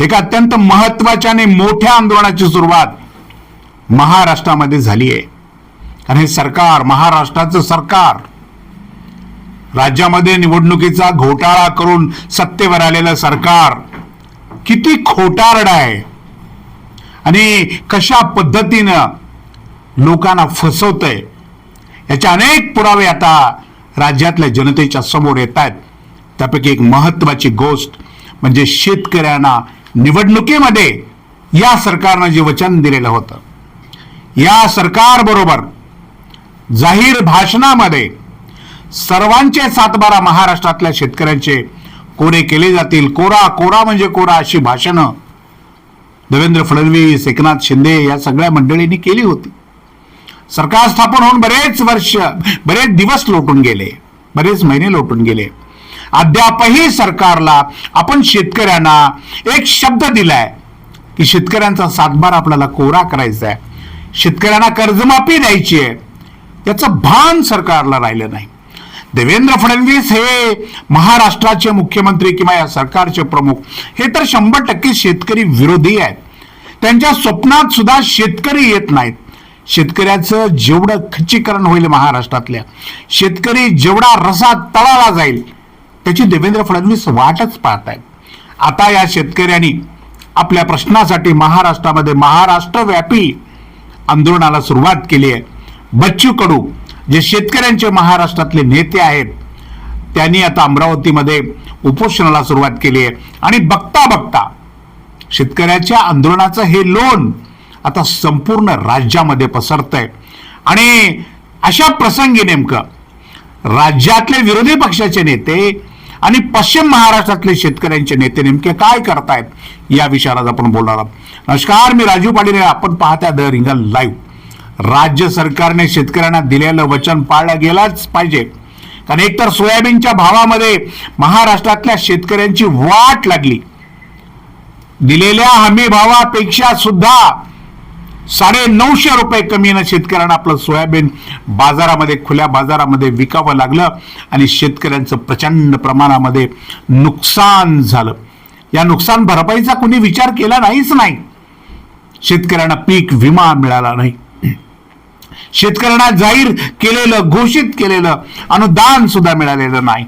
एका अत्यंत महत्त्वाच्या आणि मोठ्या आंदोलनाची सुरुवात महाराष्ट्रामध्ये झाली आहे. आणि हे सरकार महाराष्ट्राचं सरकार राज्यामध्ये निवडणुकीचा घोटाळा करून सत्तेवर आलेलं सरकार किती खोटारड आहे. आणि कशा पद्धतीनं लोकांना फसवतंय याचे अनेक पुरावे आता राज्यातल्या जनतेच्या समोर येत आहेत. त्यापैकी एक महत्वाची गोष्ट म्हणजे शेतकऱ्यांना निवडणुकीमध्ये या सरकारनं जे वचन दिलेलं होतं या सरकारबरोबर जाहीर भाषणामध्ये सर्वांचे सातबारा महाराष्ट्रातल्या शेतकऱ्यांचे कोरे केले जातील. कोरा कोरा म्हणजे कोरा अशी भाषणं देवेंद्र फडणवीस एकनाथ शिंदे या सगळ्या मंडळींनी केली होती. सरकार स्थापन होऊन बरेच वर्ष बरेच दिवस लोटून गेले बरेच महिने लोटून गेले. अद्यापही सरकारला आपण शेतकऱ्यांना एक शब्द दिलाय की शेतकऱ्यांचा सातबार आपल्याला कोरा करायचा आहे शेतकऱ्यांना कर्जमाफी द्यायची आहे त्याचं भान सरकारला राहिलं नाही. देवेंद्र फडणवीस हे महाराष्ट्राचे मुख्यमंत्री किंवा या सरकारचे प्रमुख हे तर शंभर टक्के शेतकरी विरोधी आहेत. त्यांच्या स्वप्नात सुद्धा शेतकरी येत नाहीत. शेतकऱ्याचं जेवढं खच्चीकरण होईल महाराष्ट्रातल्या शेतकरी जेवढा रसा तळाला जाईल त्याची देवेंद्र फडणवीस वाटच पाहत आहेत. आता या शेतकऱ्यांनी आपल्या प्रश्नासाठी महाराष्ट्रामध्ये महाराष्ट्रव्यापी आंदोलनाला सुरुवात केली आहे. बच्चू कडू जे शेतकऱ्यांचे महाराष्ट्रातले नेते आहेत त्यांनी आता अमरावतीमध्ये उपोषणाला सुरुवात केली आहे. आणि बघता बघता शेतकऱ्याच्या आंदोलनाचं हे लोन आता संपूर्ण राज्यामध्ये पसरतंय. आणि अशा प्रसंगी नेमकं राज्यातले विरोधी पक्षाचे नेते आणि पश्चिम महाराष्ट्रातले शेतकऱ्यांचे नेते नेमके काय करतायत या विषयावर आज आपण बोलणार आहोत. नमस्कार मी राजू पाटील आपण पाहता द रिंगल लाईव्ह. राज्य सरकारने शेतकऱ्यांना दिलेलं वचन पाळलं गेलाच पाहिजे. कारण एकतर सोयाबीनच्या भावामध्ये महाराष्ट्रातल्या शेतकऱ्यांची वाट लागली. दिलेल्या हमी भावापेक्षा सुद्धा साडे नऊशे रुपये कमीनं शेतकऱ्यांना आपलं सोयाबीन बाजारामध्ये खुल्या बाजारामध्ये विकावं लागलं आणि शेतकऱ्यांचं प्रचंड प्रमाणामध्ये नुकसान झालं. या नुकसान भरपाईचा कुणी विचार केला नाहीच नाही. शेतकऱ्यांना पीक विमा मिळाला नाही. शेतकऱ्यांना जाहीर केलेलं घोषित केलेलं अनुदान सुद्धा मिळालेलं नाही.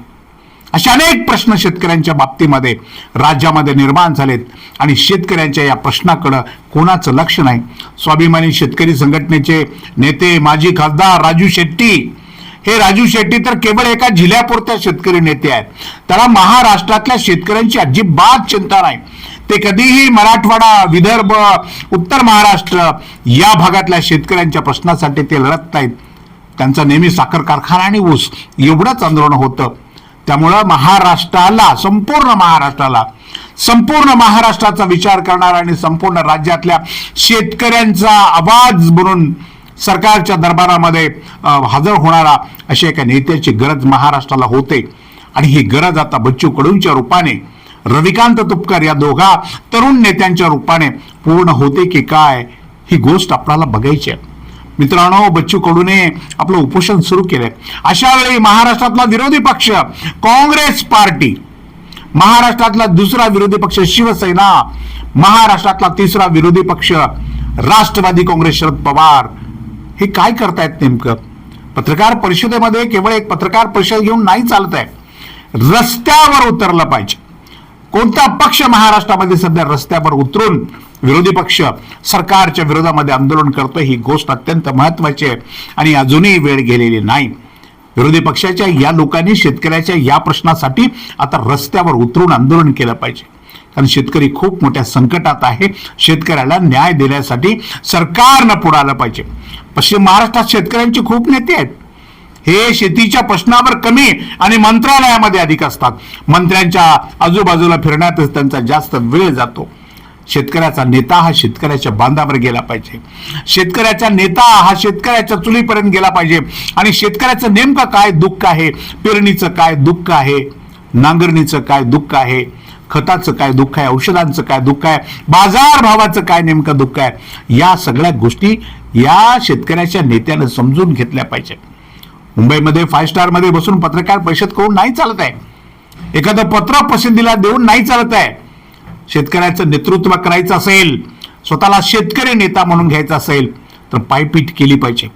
असे अनेक प्रश्न शेतकऱ्यांच्या बाबतीमध्ये राज्यामध्ये निर्माण झालेत. आणि शेतकऱ्यांच्या या प्रश्नाकडं कोणाचं लक्ष नाही. स्वाभिमानी शेतकरी संघटनेचे नेते माजी खासदार राजू शेट्टी. हे राजू शेट्टी तर केवळ एका जिल्ह्यापुरत्या शेतकरी नेते आहेत. त्याला महाराष्ट्रातल्या शेतकऱ्यांची अजिबात चिंता नाही. ते कधीही मराठवाडा विदर्भ उत्तर महाराष्ट्र या भागातल्या शेतकऱ्यांच्या प्रश्नासाठी ते लढत नाहीत. त्यांचा नेहमी साखर कारखाना आणि ऊस एवढंच आंदोलन होतं. त्यामुळं महाराष्ट्राला संपूर्ण महाराष्ट्राला संपूर्ण महाराष्ट्राचा विचार करणारा आणि संपूर्ण राज्यातल्या शेतकऱ्यांचा आवाज म्हणून सरकारच्या दरबारामध्ये हजर होणारा अशा एका नेत्याची गरज महाराष्ट्राला होते. आणि ही गरज आता बच्चू कडूंच्या रूपाने रविकांत तुपकर या दोघा तरुण नेत्यांच्या रूपाने पूर्ण होते की काय ही गोष्ट आपल्याला बघायची आहे. मित्रांनो बच्चू कडूने आपलं उपोषण सुरू केलंय. अशा वेळी महाराष्ट्रातला विरोधी पक्ष काँग्रेस पार्टी महाराष्ट्रातला दुसरा विरोधी पक्ष शिवसेना महाराष्ट्रातला तिसरा विरोधी पक्ष राष्ट्रवादी काँग्रेस शरद पवार. हे काय करतायत नेमकं? पत्रकार परिषदेमध्ये केवळ एक पत्रकार परिषद घेऊन नाही चालत आहे. रस्त्यावर उतरलं पाहिजे. कोणता पक्ष महाराष्ट्रामध्ये सध्या रस्त्यावर उतरून विरोधी पक्ष सरकारच्या विरोधामध्ये आंदोलन करतो ही गोष्ट अत्यंत महत्वाची आहे आणि अजूनही वेळ गेलेली नाही. विरोधी पक्षाच्या या लोकांनी शेतकऱ्याच्या या प्रश्नासाठी आता रस्त्यावर उतरून आंदोलन केलं पाहिजे. कारण शेतकरी खूप मोठ्या संकटात आहे. शेतकऱ्याला न्याय देण्यासाठी सरकारनं पुढे आलं पाहिजे. पश्चिम महाराष्ट्रात शेतकऱ्यांचे खूप नेते आहेत. हे शेतीच्या प्रश्नावर कमी आणि मंत्रालयामध्ये अधिक असतात. मंत्र्यांच्या आजूबाजूला फिरण्यातच त्यांचा जास्त वेळ जातो. शेतकऱ्याचा नेता हा शेतकऱ्याच्या बांधावर गेला पाहिजे. शेतकऱ्याचा नेता हा शेतकऱ्याच्या चुलीपर्यंत गेला पाहिजे. आणि शेतकऱ्याचं नेमकं काय दुःख आहे? पेरणीचं काय दुःख आहे? नांगरणीचं काय दुःख आहे? खताचं काय दुःख आहे? औषधांचं काय दुःख आहे? बाजार भावाचं काय नेमकं दुःख आहे? या सगळ्या गोष्टी या शेतकऱ्याच्या नेत्यानं समजून घेतल्या पाहिजे मुंबईमध्ये फाय स्टारमध्ये बसून पत्रकार परिषद करून नाही चालत आहे. एखादं पत्र पसंतीला देऊन नाही चालत आहे. शेतकऱ्याचं नेतृत्व करायचं असेल स्वतःला शेतकरी नेता म्हणून घ्यायचा असेल तर पायपीट केली पाहिजे.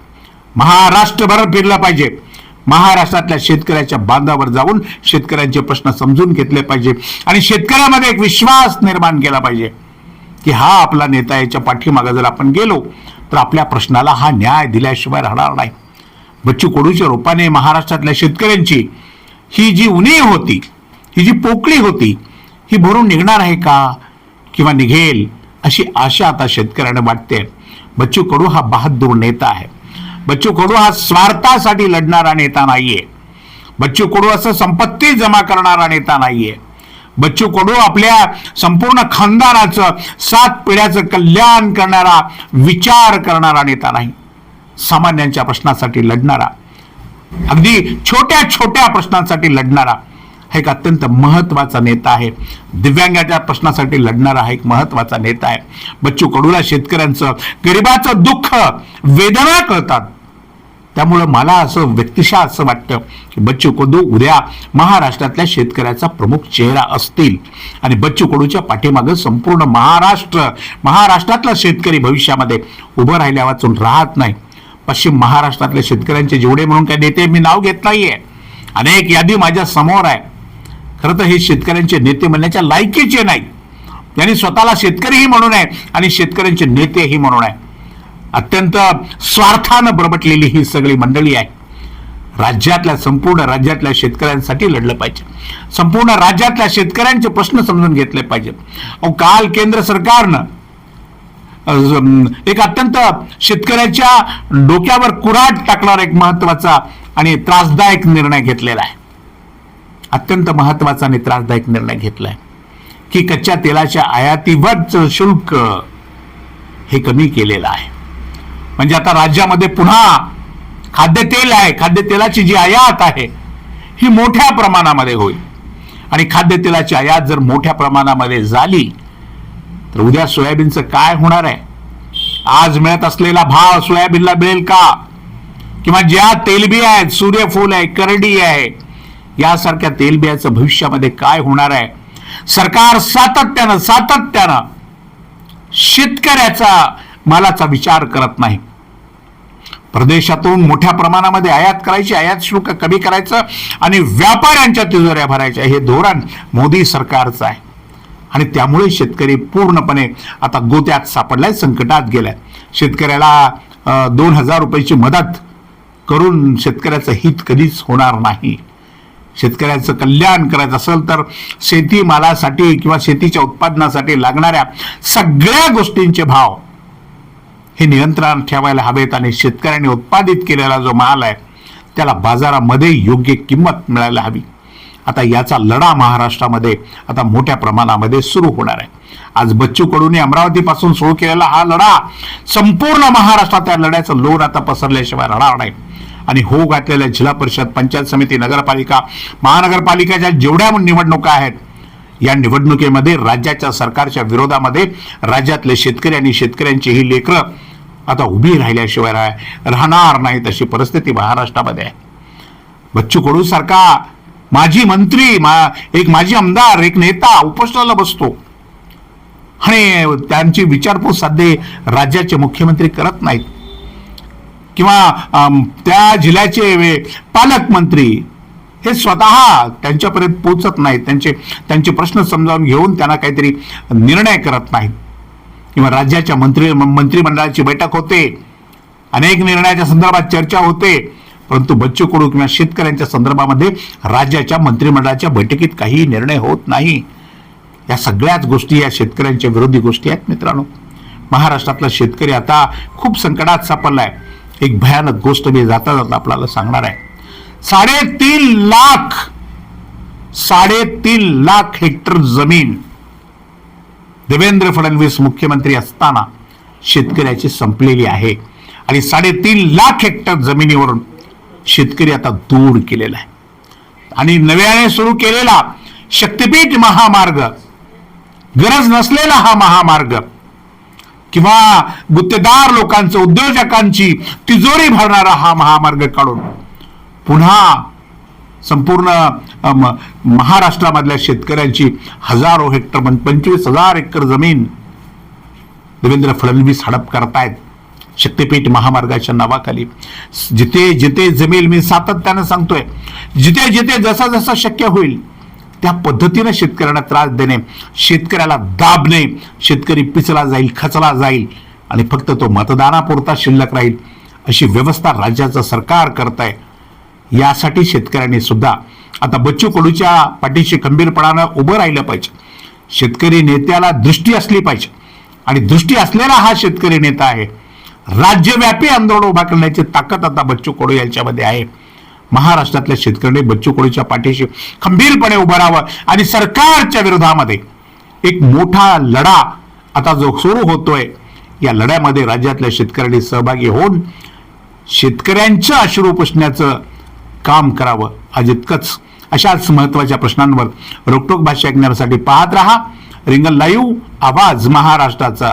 महाराष्ट्रभर फिरला पाहिजे. महाराष्ट्रातल्या शेतकऱ्याच्या बांधावर जाऊन शेतकऱ्यांचे प्रश्न समजून घेतले पाहिजे. आणि शेतकऱ्यामध्ये एक विश्वास निर्माण केला पाहिजे. की हा आपला नेता याच्या पाठीमागे जर आपण गेलो तर आपल्या प्रश्नाला हा न्याय दिल्याशिवाय राहणार नाही. बच्चू कडूच्या रूपाने महाराष्ट्रातल्या शेतकऱ्यांची ही जी उणीव होती ही जी पोकळी होती ही भरून निघणार आहे का किंवा निघेल अशी आशा आता शेतकऱ्यांना वाटते. बच्चू कडू हा बहादूर नेता आहे. बच्चू कडू हा स्वार्थासाठी लढणारा नेता नाहीये. बच्चू कडू असं संपत्ती जमा करणारा नेता नाहीये. बच्चू कडू आपल्या संपूर्ण खानदानाचं सात पिढ्याचं कल्याण करणारा विचार करणारा नेता नाही. सामान्यांच्या प्रश्नासाठी लढणारा अगदी छोट्या छोट्या प्रश्नांसाठी लढणारा हा एक अत्यंत महत्त्वाचा नेता आहे. दिव्यांगाच्या प्रश्नासाठी लढणारा हा एक महत्त्वाचा नेता आहे. बच्चू कडूला शेतकऱ्यांचं गरिबाचं दुःख वेदना कळतात. त्यामुळं मला असं व्यक्तिशः असं वाटतं की बच्चू कडू उद्या महाराष्ट्रातल्या शेतकऱ्याचा प्रमुख चेहरा असतील. आणि बच्चू कडूच्या पाठीमागं संपूर्ण महाराष्ट्र महाराष्ट्रातला शेतकरी भविष्यामध्ये उभं राहिल्या वाचून राहत नाही. पश्चिम महाराष्ट्रातल्या शेतकऱ्यांचे जेवढे म्हणून काय नेते मी नाव घेत नाहीये. अनेक यादी माझ्यासमोर आहे. खरं तर हे शेतकऱ्यांचे नेते म्हणण्याच्या लायकीचे नाही. त्यांनी स्वतःला शेतकरीही म्हणून आहे आणि शेतकऱ्यांचे नेतेही म्हणून आहे. अत्यंत स्वार्थानं बरबटलेली ही सगळी मंडळी आहे. राज्यातल्या संपूर्ण राज्यातल्या शेतकऱ्यांसाठी लढलं पाहिजे. संपूर्ण राज्यातल्या शेतकऱ्यांचे प्रश्न समजून घेतले पाहिजे अहो काल केंद्र सरकारनं एक अत्यंत शेतकऱ्याच्या डोक्यावर कुऱ्हाड टाकणारा एक महत्त्वाचा आणि त्रासदायक निर्णय घेतलेला आहे. अत्यंत महत्त्वाचा आणि त्रासदायक निर्णय घेतलाय. की कच्च्या तेलाच्या आयातीवरच शुल्क हे कमी केलेलं आहे. म्हणजे आता राज्यामध्ये पुन्हा खाद्यतेल आहे खाद्यतेलाची जी आयात आहे ही मोठ्या प्रमाणामध्ये होईल. आणि खाद्यतेलाची आयात जर मोठ्या प्रमाणामध्ये झाली तर उद्या सोयाबीनचं काय होणार आहे? आज मिळत असलेला भाव सोयाबीनला मिळेल का? किंवा ज्या तेलबिया आहेत सूर्यफूल आहे करडी आहे यासारख्या तेलबियाचं भविष्यामध्ये काय होणार आहे? सरकार सातत्यानं सातत्यानं शेतकऱ्याचा मालाचा विचार करत नाही. प्रदेशातून मोठ्या प्रमाणामध्ये आयात करायची आयात शुल्क कमी करायचं आणि व्यापाऱ्यांच्या तिजोऱ्या भरायच्या हे धोरण मोदी सरकारचं आहे. आणि त्यामुळे शेतकरी पूर्णपणे आता गोत्यात सापडलाय संकटात गेलाय. शेतकऱ्याला दोन हजार रुपयाची मदत करून शेतकऱ्याचं हित कधीच होणार नाही. शेतकऱ्याचं कल्याण करायचं असेल तर शेतीमालासाठी किंवा शेतीच्या उत्पादनासाठी लागणाऱ्या सगळ्या गोष्टींचे भाव हे नियंत्रण ठेवायला हवेत आणि शेतकऱ्यांनी उत्पादित केलेला जो माल आहे त्याला बाजारामध्ये योग्य किंमत मिळायला हवी. आता याचा लढा महाराष्ट्रामध्ये आता मोठ्या प्रमाणामध्ये सुरू होणार आहे. आज बच्चू कडूने अमरावतीपासून सुरू केलेला हा लढा संपूर्ण महाराष्ट्रात त्या लढ्याचं लोर आता पसरल्याशिवाय राहणार नाही. आणि हो घातलेल्या जिल्हा परिषद पंचायत समिती नगरपालिका महानगरपालिकेच्या जेवढ्या निवडणुका आहेत या निवडणुकीमध्ये राज्याच्या सरकारच्या विरोधामध्ये राज्यातले शेतकरी आणि शेतकऱ्यांची ही लेकरं आता उभी राहिल्याशिवाय राहणार नाहीत अशी परिस्थिती महाराष्ट्रामध्ये आहे. बच्चू कडू सारखा माजी मंत्री मा एक माजी आमदार एक नेता उपोषणाला बसतो. आणि त्यांची विचारपूस साध्य राज्याचे मुख्यमंत्री करत नाहीत. किंवा त्या जिल्ह्याचे पालकमंत्री हे स्वतः त्यांच्यापर्यंत पोचत नाहीत. त्यांचे त्यांचे प्रश्न समजावून घेऊन त्यांना काहीतरी निर्णय करत नाहीत. किंवा राज्याच्या मंत्री मंत्रिमंडळाची बैठक होते. अनेक निर्णयाच्या संदर्भात चर्चा होते. परंतु बच्चू कडू किंवा शेतकऱ्यांच्या संदर्भामध्ये राज्याच्या मंत्रिमंडळाच्या बैठकीत काही निर्णय होत नाही. या सगळ्याच गोष्टी या शेतकऱ्यांच्या विरोधी गोष्टी आहेत मित्रांनो. महाराष्ट्रातला शेतकरी आता खूप संकटात सापडला आहे एक भयानक गोष्ट मी जाता जाता आपल्याला सांगणार आहे. साडेतीन लाख साडेतीन लाख हेक्टर जमीन देवेंद्र फडणवीस मुख्यमंत्री असताना शेतकऱ्याची संपलेली आहे. आणि साडेतीन लाख हेक्टर जमिनीवरून शेतकरी आता दूर केलेला आहे. आणि नव्याने सुरू केलेला शक्तिपीठ महामार्ग गरज नसलेला हा महामार्ग किंवा गुत्तेदार लोकांचं उद्योजकांची तिजोरी भरणारा हा महामार्ग काढून पुन्हा संपूर्ण म- महाराष्ट्रामधल्या शेतकऱ्यांची हजारो हेक्टर पंचवीस हजार एकर जमीन देवेंद्र फडणवीस हडप करतायत. शक्तीपीठ महामार्गाच्या नावाखाली. जिथे जिथे जमेल मी सातत्यानं सांगतोय जिथे जिथे जसा जसा शक्य होईल त्या पद्धतीनं शेतकऱ्यांना त्रास देणे शेतकऱ्याला दाबणे शेतकरी पिचला जाईल खचला जाईल आणि फक्त तो मतदानापुरता शिल्लक राहील अशी व्यवस्था राज्याचं सरकार करत आहे यासाठी शेतकऱ्यांनी सुद्धा आता बच्चू कडूच्या पाठीशी खंबीरपणानं उभं राहिलं पाहिजे. शेतकरी नेत्याला दृष्टी असली पाहिजे आणि दृष्टी असलेला हा शेतकरी नेता आहे. राज्यव्यापी आंदोलन उभा करण्याची ताकद आता बच्चू कडू यांच्यामध्ये आहे. महाराष्ट्रातल्या शेतकऱ्यांनी बच्चू कडूच्या पाठीशी खंबीरपणे उभं राहावं आणि सरकारच्या विरोधामध्ये एक मोठा लढा आता जो सुरू होतोय या लढ्यामध्ये राज्यातल्या शेतकऱ्यांनी सहभागी होऊन शेतकऱ्यांच्या अश्रू पुसण्याचं काम करावं आज इतकंच. अशाच महत्त्वाच्या प्रश्नांवर रोकटोक भाषा ऐकण्यासाठी पाहत राहा. रिंगल लाईव्ह आवाज महाराष्ट्राचा.